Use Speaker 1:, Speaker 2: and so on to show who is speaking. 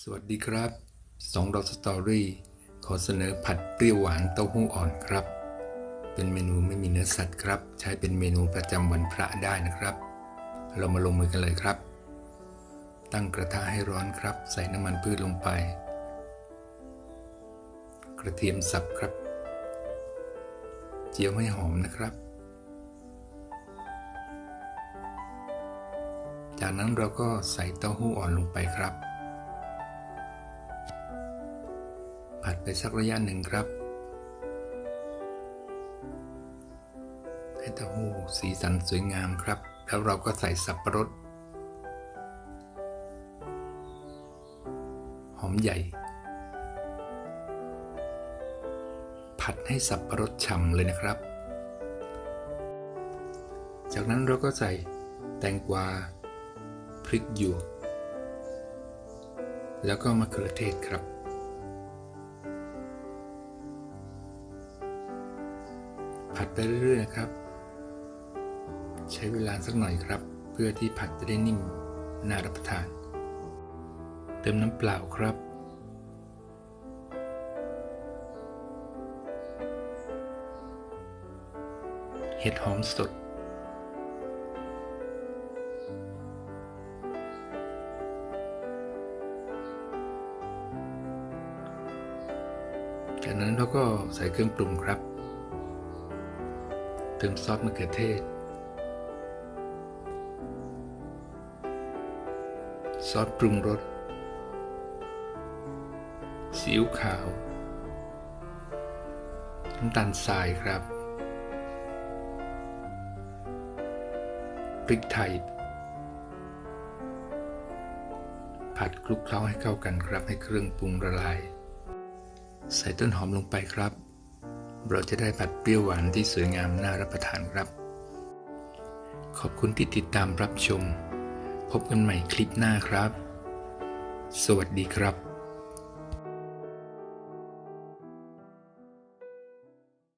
Speaker 1: สวัสดีครับสองดอสตอรี่ขอเสนอผัดเปรี้ยวหวานเต้าหู้อ่อนครับ เป็นเมนูไม่มีเนื้อสัตว์ครับ ใช้เป็นเมนูประจำวันพระได้นะครับ เรามาลงมือกันเลยครับ ตั้งกระทะให้ร้อนครับ ใส่น้ำมันพืชลงไป กระเทียมสับครับ เจียวให้หอมนะครับ จากนั้นเราก็ใส่เต้าหู้อ่อนลงไปครับ ผัดไปสักระยะหนึ่งครับ ให้เต้าหู้สีสันสวยงามครับ แล้วเราก็ใส่สับปะรด หอมใหญ่ ผัดให้สับปะรดฉ่ำเลยนะครับ จากนั้นเราก็ใส่แตงกวา พริกหยวกแล้วก็มะเขือเทศครับ ผัดไปเรื่อยๆนะครับ ใช้เวลาสักหน่อยครับ เพื่อที่ผัดจะได้นิ่มน่ารับประทาน เติมน้ำเปล่าครับ เห็ดหอมสดจากนั้นเราก็ใส่เครื่องปรุงครับ เติมซอสมะเขือเทศ ซอสปรุงรสซีอิ๊วขาว น้ำตาลทรายครับพริกไทย ผัดคลุกเคล้าให้เข้ากันครับให้เครื่องปรุงละลาย ใส่ต้นหอมลงไปครับ เราจะได้ผัดเปรี้ยวหวานที่สวยงามน่ารับประทานครับ ขอบคุณที่ติดตามรับชม พบกันใหม่คลิปหน้าครับ สวัสดีครับ